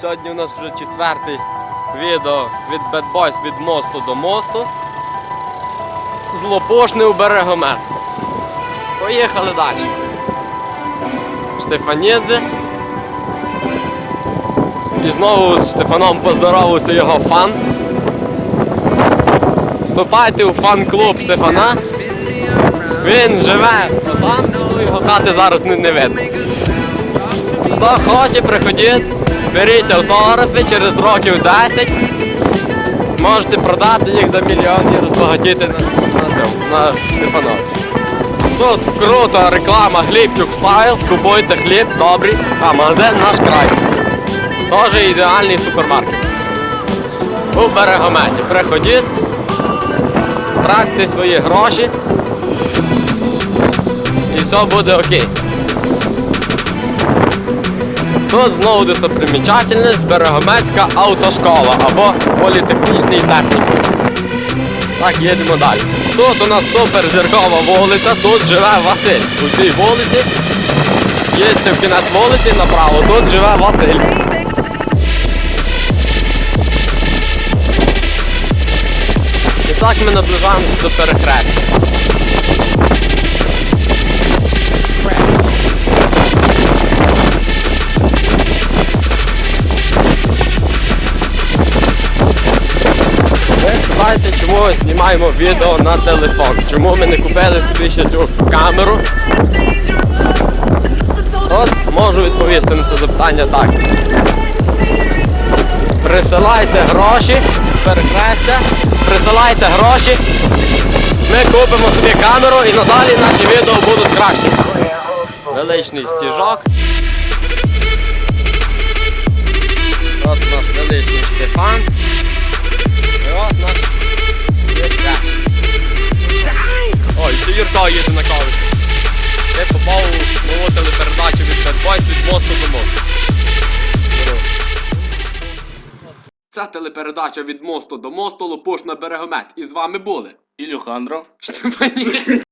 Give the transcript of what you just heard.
Сьогодні у нас вже четвертий відео від Bad Boys від мосту до мосту. Злопошний у берегомет. Поїхали далі. Штефанідзе. І знову з Штефаном поздоровався його фан. Вступайте у фан-клуб Штефана. Він живе там, його хати зараз не, не видно. Хто хоче, приходіть, беріть автографи через років 10. Можете продати їх за мільйон і розбагатіти на, на цьому, на Штефановці. Тут крута реклама Глібчук стайл. Купуйте хліб, добрий, а магазин наш край. Теж ідеальний супермаркет. У берегометі. Приходіть, тратьте свої гроші. Все буде окей. Тут знову достопримічательність Берегомецька автошкола або політехнічний технікум. Так, їдемо далі. Тут у нас супер зіркова вулиця, тут живе Василь. У цій вулиці їдьте в кінець вулиці направо, тут живе Василь. І так ми наближаємося до перехрестя. Чому знімаємо відео на телефон? Чому ми не купили собі ще цю камеру? От можу відповісти на це запитання так. Присилайте гроші, перехрестя, присилайте гроші. Ми купимо собі камеру і надалі наші відео будуть кращими. Величний стіжок. От наш величний Штефан. Це телепередача від мосту до мосту Лопушна берегомет. І з вами були Ілюхандро. Штефані.